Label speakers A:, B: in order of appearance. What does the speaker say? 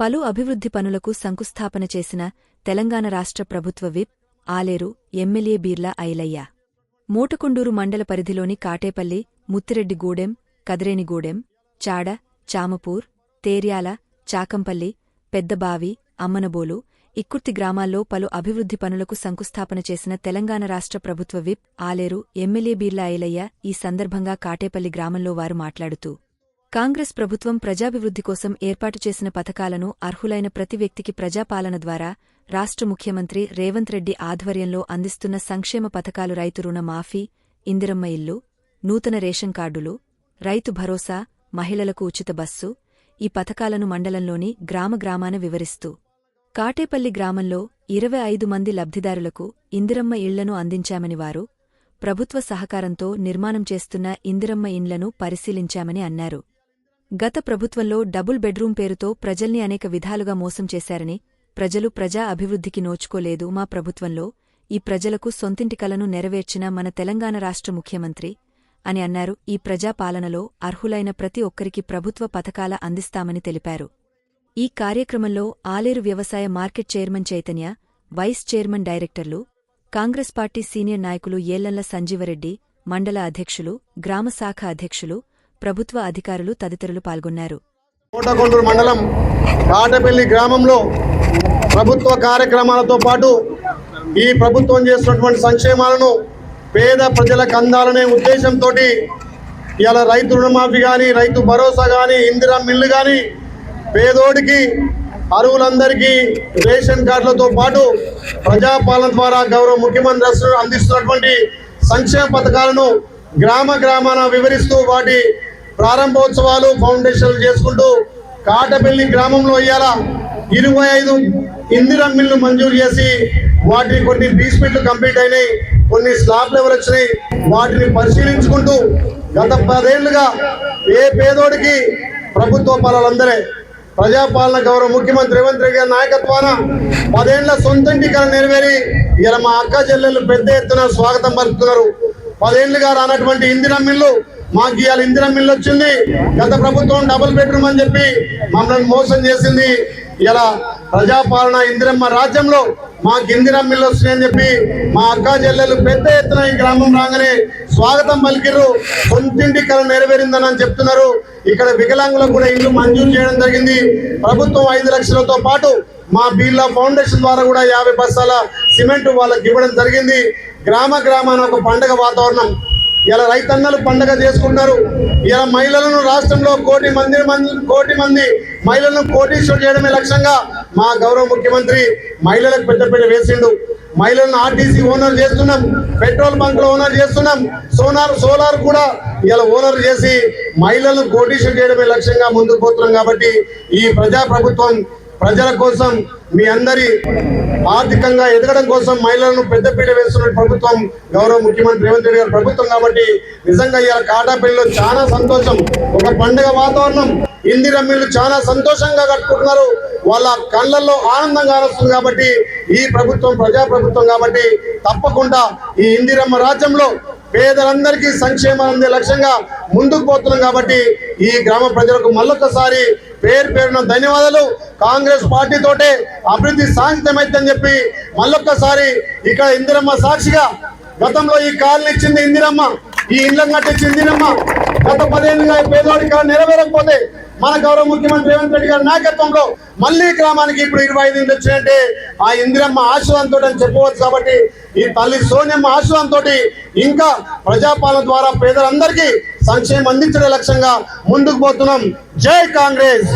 A: పలు అభివృద్ధి పనులకు శంకుస్థాపన చేసిన తెలంగాణ రాష్ట్ర ప్రభుత్వ విప్ ఆలేరు ఎమ్మెల్యే బీర్లా ఐలయ్య. మోటకొండూరు మండల పరిధిలోని కాటేపల్లి ముత్తిరెడ్డిగూడెం కదిరేనిగూడెం చాడ చామపూర్ తేర్యాల చాకంపల్లి పెద్దబావి అమ్మనబోలు ఇక్కుర్తి గ్రామాల్లో పలు అభివృద్ధి పనులకు శంకుస్థాపన చేసిన తెలంగాణ రాష్ట్ర ప్రభుత్వ విప్ ఆలేరు ఎమ్మెల్యే బీర్లా ఐలయ్య ఈ సందర్భంగా కాటేపల్లి గ్రామంలో వారు మాట్లాడుతూ కాంగ్రెస్ ప్రభుత్వం ప్రజాభివృద్ధి కోసం ఏర్పాటు చేసిన పథకాలను అర్హులైన ప్రతి వ్యక్తికి ప్రజాపాలన ద్వారా రాష్ట్ర ముఖ్యమంత్రి రేవంత్ రెడ్డి ఆధ్వర్యంలో అందిస్తున్న సంక్షేమ పథకాలు రైతు రుణ మాఫీ ఇందిరమ్మ ఇల్లు నూతన రేషన్ కార్డులు రైతు భరోసా మహిళలకు ఉచిత బస్సు ఈ పథకాలను మండలంలోని గ్రామ గ్రామాన వివరిస్తూ. కాటేపల్లి గ్రామంలో ఇరవై ఐదు మంది లబ్ధిదారులకు ఇందిరమ్మ ఇళ్ళను అందించామని వారు ప్రభుత్వ సహకారంతో నిర్మాణం చేస్తున్న ఇందిరమ్మ ఇండ్లను పరిశీలించామని అన్నారు. గత ప్రభుత్వంలో డబుల్ బెడ్రూం పేరుతో ప్రజల్ని అనేక విధాలుగా మోసం చేశారని ప్రజలు ప్రజా అభివృద్ధికి నోచుకోలేదు మా ప్రభుత్వంలో ఈ ప్రజలకు సొంతింటి కలను నెరవేర్చిన మన తెలంగాణ రాష్ట్ర ముఖ్యమంత్రి అని అన్నారు. ఈ ప్రజాపాలనలో అర్హులైన ప్రతి ఒక్కరికి ప్రభుత్వ పథకాల అందిస్తామని తెలిపారు. ఈ కార్యక్రమంలో ఆలేరు వ్యవసాయ market chairman Chaitanya vice chairman డైరెక్టర్లు కాంగ్రెస్ పార్టీ సీనియర్ నాయకులు ఏళ్ళల్ల సంజీవరెడ్డి మండల అధ్యక్షులు గ్రామశాఖ అధ్యక్షులు ప్రభుత్వ అధికారులు తదితరులు పాల్గొన్నారు.
B: కోటకొండూరు మండలం కాటపల్లి గ్రామంలో ప్రభుత్వ కార్యక్రమాలతో పాటు ఈ ప్రభుత్వం చేస్తున్నటువంటి సంక్షేమాలను పేద ప్రజలకు అందాలనే ఉద్దేశంతో ఇలా రైతు రుణమాఫీ కానీ రైతు భరోసా కానీ ఇందిరా మిల్లు కానీ పేదోడికి అరువులందరికీ రేషన్ కార్డులతో పాటు ప్రజాపాలన ద్వారా గౌరవ ముఖ్యమంత్రి అందిస్తున్నటువంటి సంక్షేమ పథకాలను గ్రామ గ్రామాన వివరిస్తూ వాటి ప్రారంభోత్సవాలు ఫౌండేషన్లు చేసుకుంటూ కాటపల్లి గ్రామంలో ఇవాళ ఇరవై ఐదు ఇందిరా మిల్లు మంజూరు చేసి వాటిని కొన్ని బీస్మెంట్లు కంప్లీట్ అయినాయి. కొన్ని స్లాబ్ లెవెల్ వచ్చినాయి వాటిని పరిశీలించుకుంటూ గత పదేళ్ళుగా ఏ పేదోడికి ప్రభుత్వ పాలనందరే ప్రజాపాలన గౌరవ ముఖ్యమంత్రి రేవంత్ రెడ్డి గారి నాయకత్వాన పదేళ్ళ సొంతంటి కళ నెరవేరి ఇలా మా అక్క చెల్లెళ్ళు పెద్ద ఎత్తున స్వాగతం పలుకుతున్నారు. పదేళ్ళుగా రానటువంటి ఇందిరా మిల్లు మాకు ఇవాళ ఇందిరా మిల్లు వచ్చింది. గత ప్రభుత్వం డబుల్ బెడ్రూమ్ అని చెప్పి మమ్మల్ని మోసం చేసింది. ఇలా ప్రజాపాలన ఇందిరమ్మ రాజ్యంలో మాకు ఇందిరా మిల్లు వస్తున్నాయని చెప్పి మా అక్క చెల్లెలు పెద్ద ఎత్తున ఈ గ్రామం రాగానే స్వాగతం పలికిరు సొంతింటి కళ నెరవేరిందని అని చెప్తున్నారు. ఇక్కడ వికలాంగులకు కూడా ఇల్లు మంజూరు చేయడం జరిగింది. ప్రభుత్వం ఐదు లక్షలతో పాటు మా బీర్లా ఫౌండేషన్ ద్వారా కూడా యాభై బస్తాల సిమెంట్ వాళ్ళకి ఇవ్వడం జరిగింది. గ్రామ గ్రామాన ఒక పండగ వాతావరణం. ఇలా రైతన్నలు పండగ చేసుకుంటారు. ఇలా మహిళలను రాష్ట్రంలో కోటి మంది మంది కోటి మంది మహిళలను కోటీశ్వరు చేయడమే లక్ష్యంగా మా గౌరవ ముఖ్యమంత్రి మహిళలకు పెద్దపీట వేసిండు. మహిళలను ఆర్టీసీ ఓనర్ చేస్తున్నాం. పెట్రోల్ బంక్లు ఓనర్ చేస్తున్నాం. సోనార్ సోలార్ కూడా ఇలా ఓనర్ చేసి మహిళలను కోటీశ్వరు చేయడమే లక్ష్యంగా ముందుకు పోతున్నాం కాబట్టి ఈ ప్రజా ప్రభుత్వం ప్రజల కోసం మీ అందరి ఆర్థికంగా ఎదగడం కోసం మహిళలను పెద్దపీట వేస్తున్న ప్రభుత్వం గౌరవ ముఖ్యమంత్రి రేవంత్ రెడ్డి గారి ప్రభుత్వం కాబట్టి నిజంగా ఇవాళ కాటాపల్లిలో చాలా సంతోషం. ఒక పండుగ వాతావరణం ఇందిరా మీరు చాలా సంతోషంగా కట్టుకుంటున్నారు. వాళ్ళ కళ్ళల్లో ఆనందంగా కానొస్తుంది కాబట్టి ఈ ప్రభుత్వం ప్రజా ప్రభుత్వం కాబట్టి తప్పకుండా ఈ ఇందిరమ్మ రాజ్యంలో పేదలందరికీ సంక్షేమం అందే లక్ష్యంగా ముందుకు పోతున్నాం కాబట్టి ఈ గ్రామ ప్రజలకు మళ్ళొకసారి పేరు పేరున ధన్యవాదాలు. కాంగ్రెస్ పార్టీతోటే అభివృద్ధి అభివృద్ధి సాధితమైందని చెప్పి మళ్ళొక్కసారి ఇక్కడ ఇందిరమ్మ సాక్షిగా గతంలో ఈ కాలనీ ఇచ్చింది ఇందిరమ్మ. ఈ ఇళ్ళం కట్టించింది ఇందిరమ్మ గత పదేళ్ళుగా పేదవాడికి నెరవేరకపోతే మన గౌరవ ముఖ్యమంత్రి రేవంత్ రెడ్డి గారి నాయకత్వంలో మళ్ళీ గ్రామానికి ఇప్పుడు ఇరవై ఐదు ఇండ్లు వచ్చినట్టే ఆ ఇందిరమ్మ ఆశీర్వాదంతో అని చెప్పవచ్చు కాబట్టి ఈ తల్లి సోనియమ్మ ఆశీర్వాదంతో ఇంకా ప్రజాపాలన ద్వారా పేదలందరికీ సంక్షేమం అందించడం లక్ష్యంగా ముందుకు పోతున్నాం. జై కాంగ్రెస్!